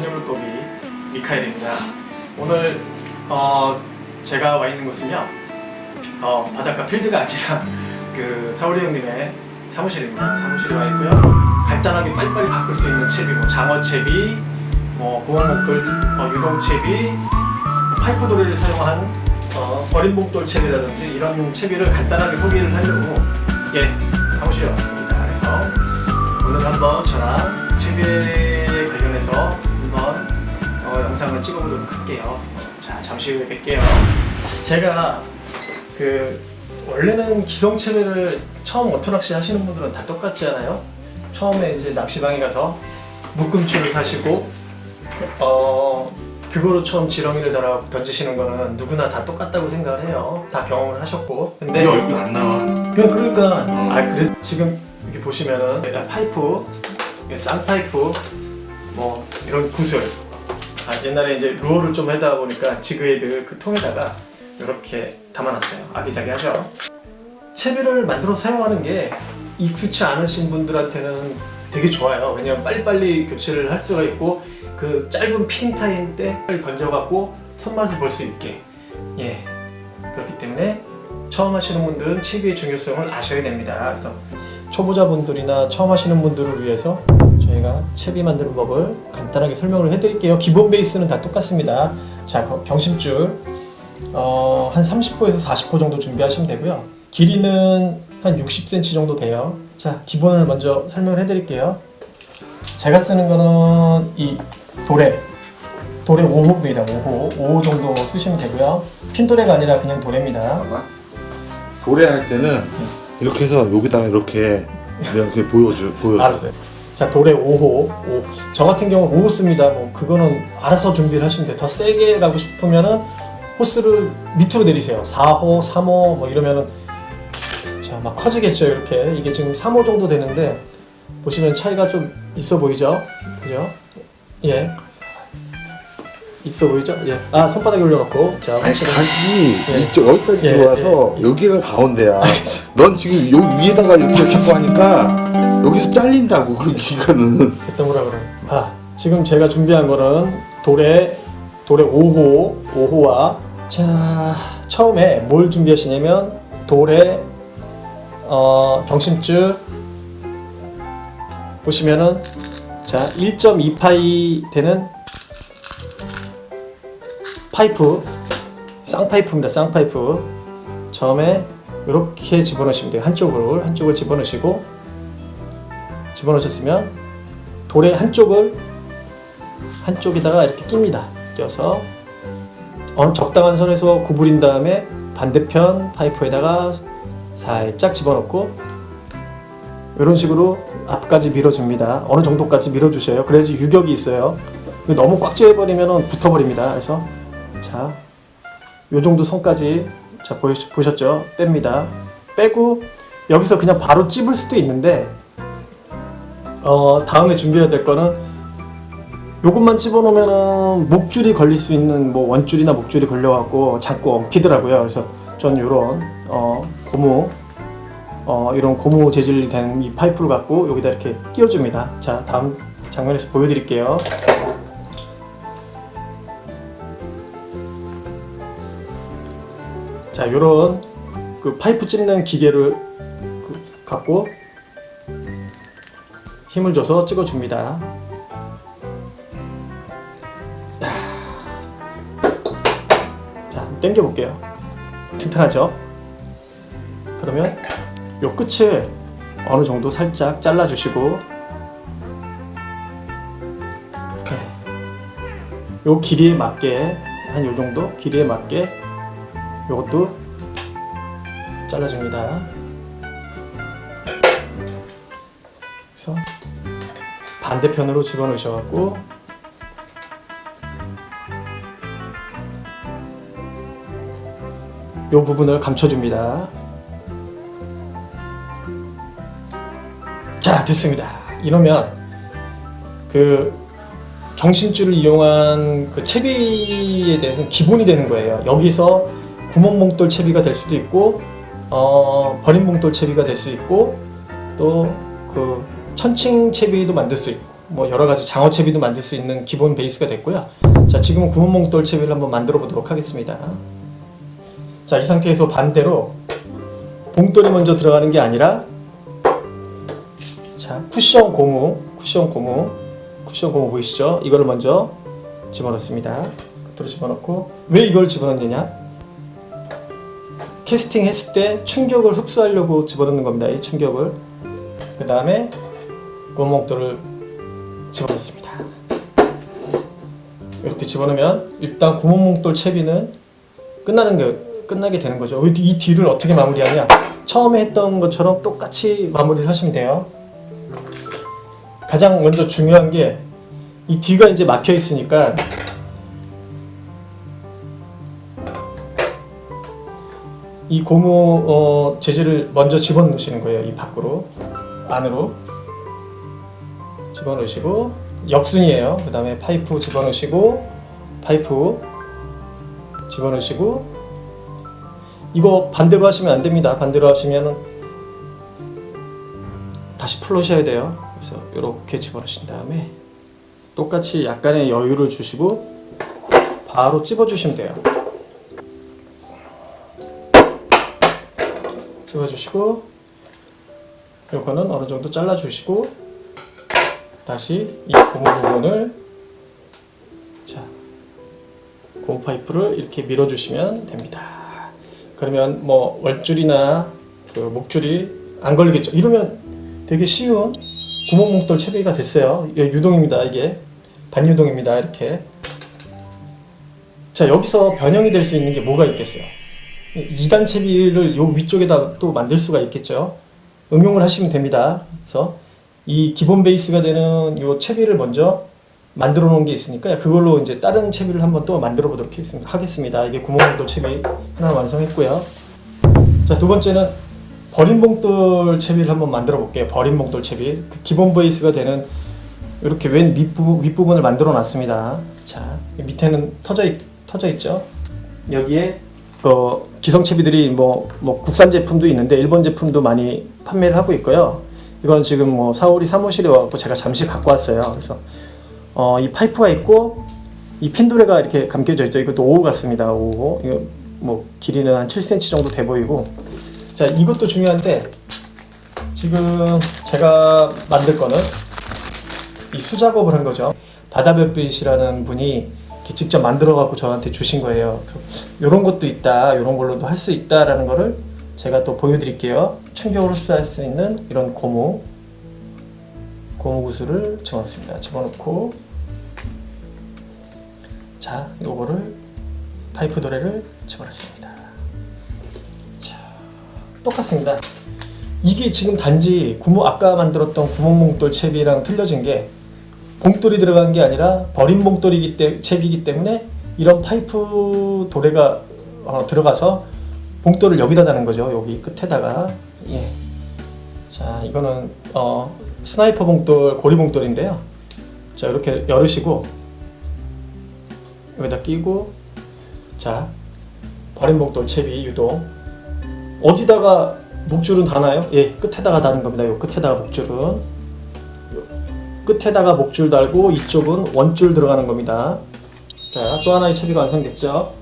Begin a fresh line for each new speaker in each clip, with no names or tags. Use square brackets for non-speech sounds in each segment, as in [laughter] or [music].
천연물고기 미카엘입니다. 오늘 어, 제가 와 있는 곳은요 어, 바닷가 필드가 아니라 [laughs] 그 사우리 형님의 사무실입니다. 사무실에 와 있고요. 간단하게 빨리빨리 바꿀 수 있는 채비, 뭐 장어 채비, 뭐 보온목돌 어, 유동 채비, 파이프 도리를 사용한 어, 버린 목돌 채비라든지 이런 채비를 간단하게 소개를 하려고 예 사무실에 왔습니다. 그래서 오늘 한번 저랑 할게요. 자 잠시 후에 뵐게요. 제가 그 원래는 기성 채비를 처음 오토낚시 하시는 분들은 다 똑같지 않아요? 처음에 이제 낚시방에 가서 묶음줄을 하시고 어 그거로 처음 지렁이를 달아 던지시는 거는 누구나 다 똑같다고 생각을 해요. 다 경험을 하셨고. 근데
내 얼굴 안 나와.
그냥 그러니까
어.
아 그래 지금 이렇게 보시면은 파이프, 쌍파이프, 뭐 이런 구슬. 아, 옛날에 이제 루어를 좀 하다 보니까 지그헤드 그 통에다가 이렇게 담아놨어요. 아기자기하죠. 채비를 만들어 사용하는 게 익숙치 않으신 분들한테는 되게 좋아요. 왜냐면 빨리빨리 교체를 할 수가 있고 그 짧은 피딩 타임 때 빨리 던져갖고 손맛을 볼 수 있게 예 그렇기 때문에 처음 하시는 분들은 채비의 중요성을 아셔야 됩니다. 그래서 초보자분들이나 처음 하시는 분들을 위해서 저희가 채비 만드는 법을 간단하게 설명을 해드릴게요. 기본 베이스는 다 똑같습니다. 자, 거- 경심줄 어, 한 30호에서 40호 정도 준비하시면 되고요. 길이는 한 60cm 정도 돼요. 자, 기본을 먼저 설명을 해드릴게요. 제가 쓰는 거는 이 도래, 도래 5호입니다. 5호, 5호 정도 쓰시면 되고요. 핀 도래가 아니라 그냥 도래입니다.
잠깐만. 도래 할 때는 이렇게 해서 여기다가 이렇게 [laughs] 내가 이렇게 보여줘 보여.
알았어요. 자 도래 5호, 5. 저 같은 경우는 5호 씁니다. 뭐 그거는 알아서 준비를 하시면 돼요. 더 세게 가고 싶으면은 호스를 밑으로 내리세요. 4호, 3호 뭐 이러면은 자막 커지겠죠. 이렇게 이게 지금 3호 정도 되는데 보시면 차이가 좀 있어 보이죠? 그죠? 예. 있어 보이죠? 예. 아 손바닥에 올려놓고 자
아니
확실히
각이
예.
이쪽 여기까지
예,
들어와서
예, 예.
여기가 가운데야. 넌 지금 여기 위에다가 이렇게 하고 하니까 여기서 잘린다고 그 이거는.
그때 뭐라 그래? 아 지금 제가 준비한 거는 도래 도래 5호 5호와 자 처음에 뭘 준비하시냐면 도래 어 경심줄 보시면은 자 1.2파이 되는 파이프 쌍파이프입니다 쌍파이프 처음에 이렇게 집어넣으시면 돼요 한쪽을 한쪽을 집어넣으시고 집어넣으셨으면 돌의 한쪽을 한쪽에다가 이렇게 낍니다. 껴서 어느 적당한 선에서 구부린 다음에 반대편 파이프에다가 살짝 집어넣고 이런 식으로 앞까지 밀어줍니다. 어느 정도까지 밀어주셔요. 그래야지 유격이 있어요. 너무 꽉 조여버리면 붙어버립니다. 그래서 자, 요 정도 선까지 자 보셨죠? 뺍니다. 빼고 여기서 그냥 바로 찝을 수도 있는데 어 다음에 준비해야 될 거는 요것만 집어넣으면은 목줄이 걸릴 수 있는 뭐 원줄이나 목줄이 걸려갖고 자꾸 엉키더라고요. 그래서 전 요런 어 고무 어 이런 고무 재질이 된 이 파이프를 갖고 여기다 이렇게 끼워줍니다. 자 다음 장면에서 보여드릴게요. 자 요런 그 파이프 찝는 기계를 그 갖고 힘을 줘서 찍어줍니다. 자, 당겨볼게요. 튼튼하죠? 그러면 요 끝을 어느 정도 살짝 잘라주시고 네. 요 길이에 맞게 한 요 정도 길이에 맞게 요것도 잘라줍니다. 그래서 반대편으로 집어넣으셔갖고 요 부분을 감춰줍니다. 자 됐습니다. 이러면 그 경심줄을 이용한 그 채비에 대해서는 기본이 되는 거예요. 여기서 구멍봉돌 채비가 될 수도 있고 어, 버림봉돌 채비가 될 수 있고 또그 천칭 채비도 만들 수 있고 뭐 여러 가지 장어 채비도 만들 수 있는 기본 베이스가 됐고요. 자, 지금은 구멍몽돌 채비를 한번 만들어 보도록 하겠습니다. 자, 이 상태에서 반대로 봉돌이 먼저 들어가는 게 아니라 자, 쿠션 고무, 쿠션 고무, 쿠션 고무 보이시죠? 이거를 먼저 집어넣습니다. 들어 집어넣고 왜 이걸 집어넣느냐? 캐스팅 했을 때 충격을 흡수하려고 집어넣는 겁니다. 이 충격을. 그 다음에 구멍돌을 집어넣습니다. 이렇게 집어넣으면 일단 구멍몽돌 채비는 끝나는 거 끝나게 되는 거죠. 이 뒤를 어떻게 마무리하냐? 처음에 했던 것처럼 똑같이 마무리를 하시면 돼요. 가장 먼저 중요한 게 이 뒤가 이제 막혀 있으니까 이 고무 어, 재질을 먼저 집어넣으시는 거예요. 이 밖으로 안으로 집어넣으시고 역순이에요. 그 다음에 파이프 집어넣으시고 파이프 집어넣으시고 이거 반대로 하시면 안 됩니다. 반대로 하시면은 다시 풀러셔야 돼요. 그래서 이렇게 집어넣으신 다음에 똑같이 약간의 여유를 주시고 바로 찝어주시면 돼요. 찝어주시고 요거는 어느 정도 잘라주시고 다시 이 고무 부분을 자 고무 파이프를 이렇게 밀어주시면 됩니다. 그러면 뭐 월줄이나 그 목줄이 안 걸리겠죠. 이러면 되게 쉬운 구멍목돌 채비가 됐어요. 유동입니다. 이게 반유동입니다. 이렇게 자 여기서 변형이 될 수 있는 게 뭐가 있겠어요? 2단 채비를 요 위쪽에다 또 만들 수가 있겠죠. 응용을 하시면 됩니다. 그래서 이 기본 베이스가 되는 요 채비를 먼저 만들어 놓은 게 있으니까 그걸로 이제 다른 채비를 한번 또 만들어 보도록 하겠습니다. 이게 구멍봉돌 채비 하나 완성했고요. 자, 두 번째는 버림봉돌 채비를 한번 만들어 볼게요. 버림봉돌 채비. 그 기본 베이스가 되는 이렇게 왼 밑부분, 윗부분을 만들어 놨습니다. 자, 밑에는 터져, 있, 터져 있죠. 여기에 어, 기성 채비들이 뭐, 뭐 국산 제품도 있는데 일본 제품도 많이 판매를 하고 있고요. 이건 지금 뭐 사오리 사무실에 와서 제가 잠시 갖고 왔어요. 그래서 어, 이 파이프가 있고 이 핀도레가 이렇게 감겨져 있죠. 이것도 5호 같습니다. 5호. 이거 뭐 길이는 한 7cm 정도 돼 보이고. 자, 이것도 중요한데 지금 제가 만들 거는 이 수작업을 한 거죠. 바다별빛이라는 분이 직접 만들어 갖고 저한테 주신 거예요. 이런 것도 있다, 이런 걸로도 할 수 있다라는 거를 제가 또 보여드릴게요. 충격을 흡수할 수 있는 이런 고무 고무 구슬을 집어넣습니다. 집어넣고 자, 요거를 파이프 도래를 집어넣습니다. 자, 똑같습니다. 이게 지금 단지 구멍 아까 만들었던 구멍몽돌 채비랑 틀려진 게 봉돌이 들어간 게 아니라 버린 봉돌이기 때 채비이기 때문에 이런 파이프 도래가 어, 들어가서 봉돌을 여기다 다는 거죠. 여기 끝에다가 예. 자 이거는 어, 스나이퍼 봉돌 고리 봉돌인데요. 자 이렇게 열으시고 여기다 끼고 자 버린 봉돌 채비 유도 어디다가 목줄은 다나요? 예 끝에다가 다는 겁니다. 요 끝에다가 목줄은 끝에다가 목줄 달고 이쪽은 원줄 들어가는 겁니다. 자, 또 하나의 채비가 완성됐죠.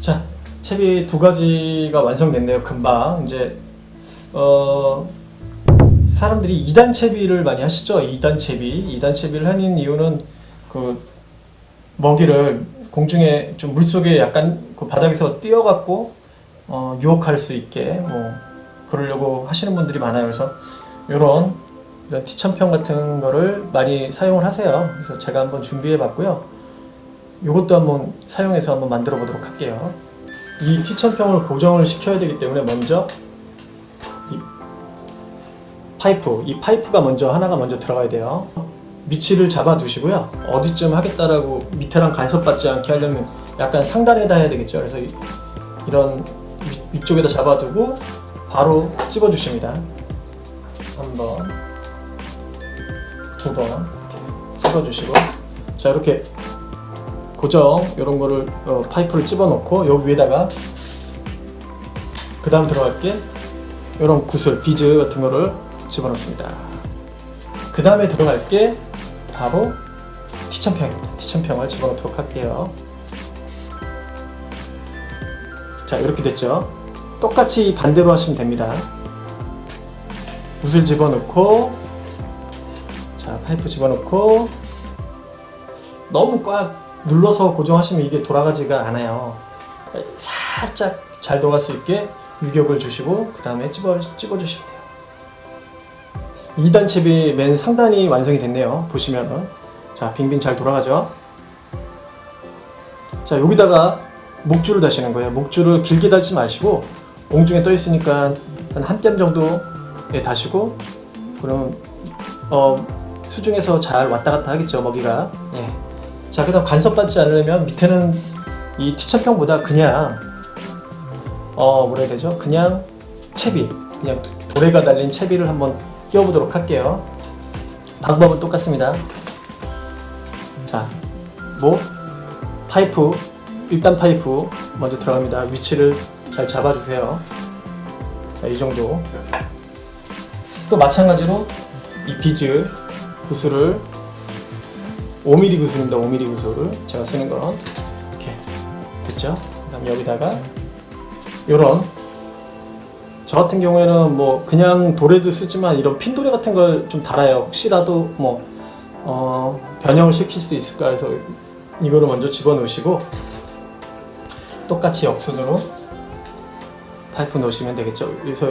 자, 채비 두 가지가 완성됐네요. 금방 이제 어 사람들이 2단 채비를 많이 하시죠. 2단 채비. 2단 채비를 하는 이유는 그 먹이를 공중에 좀 물속에 약간 그 바닥에서 띄어갖고 어, 유혹할 수 있게 뭐 그러려고 하시는 분들이 많아요. 그래서 이런 이런 티천평 같은 거를 많이 사용을 하세요. 그래서 제가 한번 준비해 봤고요. 이것도 한번 사용해서 한번 만들어 보도록 할게요. 이 티천평을 고정을 시켜야 되기 때문에 먼저 이 파이프, 이 파이프가 먼저 하나가 먼저 들어가야 돼요. 위치를 잡아 두시고요. 어디쯤 하겠다라고 밑에랑 간섭받지 않게 하려면 약간 상단에다 해야 되겠죠. 그래서 이, 이런 위, 위쪽에다 잡아두고 바로 찝어 주십니다. 한 번, 두 번 찝어 주시고 자 이렇게 고정 이런 거를 어, 파이프를 집어 넣고 요 위에다가 그 다음 들어갈 게 이런 구슬 비즈 같은 거를 집어 넣습니다 그 다음에 들어갈 게 바로 티천평입니다. 티천평을 집어넣도록 할게요. 자 이렇게 됐죠. 똑같이 반대로 하시면 됩니다. 붓을 집어넣고 자 파이프 집어넣고 너무 꽉 눌러서 고정하시면 이게 돌아가지가 않아요. 살짝 잘 돌아갈 수 있게 유격을 주시고 그 다음에 찝어, 찝어주시면 돼요. 2단 칩이 맨 상단이 완성이 됐네요. 보시면은 자 빙빙 잘 돌아가죠. 자 여기다가 목줄을 다시는 거예요. 목줄을 길게 달지 마시고 옹중에 떠 있으니까 한한뼘 정도에 다시고 그럼 어 수중에서 잘 왔다 갔다 하겠죠 먹이가. 예. 자 그 다음 간섭받지 않으려면 밑에는 이 티천평보다 그냥 어 뭐라 해야 되죠? 그냥 채비 그냥 도- 도래가 달린 채비를 한번 끼워보도록 할게요. 방법은 똑같습니다. 자, 뭐 파이프 1단 파이프 먼저 들어갑니다. 위치를 잘 잡아주세요. 자, 이 정도. 또 마찬가지로 이 비즈 구슬을 5mm 구슬입니다. 5mm 구슬을 제가 쓰는 건 이렇게 됐죠? 그다음 여기다가 요런 저 같은 경우에는 뭐 그냥 도래도 쓰지만 이런 핀도레 같은 걸 좀 달아요. 혹시라도 뭐 어, 변형을 시킬 수 있을까 해서 이거를 먼저 집어넣으시고 똑같이 역순으로 파이프 넣으시면 되겠죠. 그래서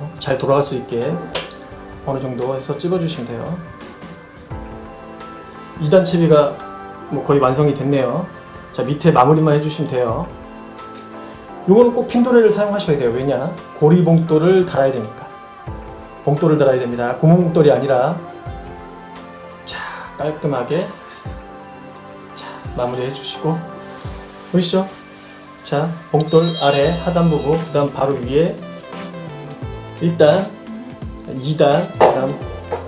어, 잘 돌아갈 수 있게 어느 정도 해서 찝어주시면 돼요. 2단 채비가 뭐 거의 완성이 됐네요. 자 밑에 마무리만 해주시면 돼요. 요거는 꼭 핀도레를 사용하셔야 돼요. 왜냐? 고리 봉돌을 달아야 되니까. 봉돌을 달아야 됩니다. 고무 봉돌이 아니라 자 깔끔하게 자 마무리 해 주시고 보이시죠? 자 봉돌 아래 하단 부분 그 다음 바로 위에 1단 2단 그 다음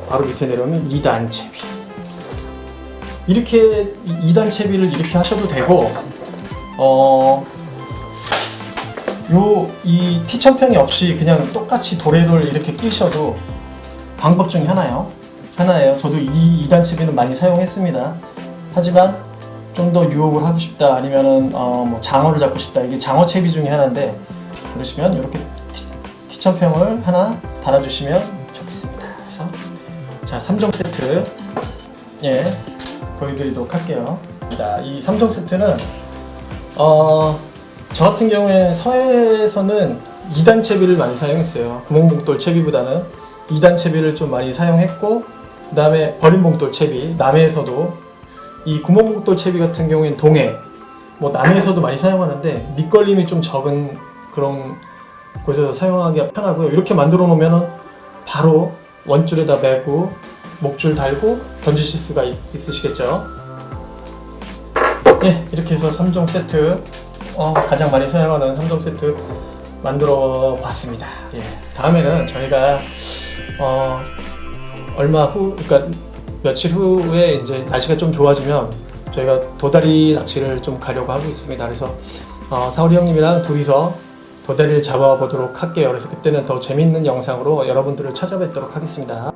바로 밑에 내려오면 2단 채비 이렇게 2단 채비를 이렇게 하셔도 되고 어 요이 티천평이 없이 그냥 똑같이 도래돌 이렇게 끼셔도 방법 중에 하나요. 하나예요. 저도 이 2단 채비는 많이 사용했습니다. 하지만 좀 더 유혹을 하고 싶다 아니면은 어 뭐 장어를 잡고 싶다 이게 장어 채비 중에 하나인데 그러시면 이렇게 티, 티천평을 하나 달아주시면 좋겠습니다. 그래서 자 3종 세트 예 보여드리도록 할게요. 자, 이 3종 세트는 어, 저 같은 경우에 서해에서는 2단 채비를 많이 사용했어요. 구멍봉돌 채비보다는 2단 채비를 좀 많이 사용했고 그 다음에 버림봉돌 채비 남해에서도 이 구멍봉돌 채비 같은 경우에는 동해 뭐 남해에서도 많이 사용하는데 밑걸림이 좀 적은 그런 곳에서 사용하기가 편하고요. 이렇게 만들어 놓으면은 바로 원줄에다 매고 목줄 달고 던지실 수가 있, 있으시겠죠. 예, 이렇게 해서 3종 세트 어, 가장 많이 사용하는 3종 세트 만들어 봤습니다. 예, 다음에는 저희가 어, 얼마 후, 그러니까 며칠 후에 이제 날씨가 좀 좋아지면 저희가 도다리 낚시를 좀 가려고 하고 있습니다. 그래서 어, 사우리 형님이랑 둘이서 도다리를 잡아보도록 할게요. 그래서 그때는 더 재밌는 영상으로 여러분들을 찾아뵙도록 하겠습니다.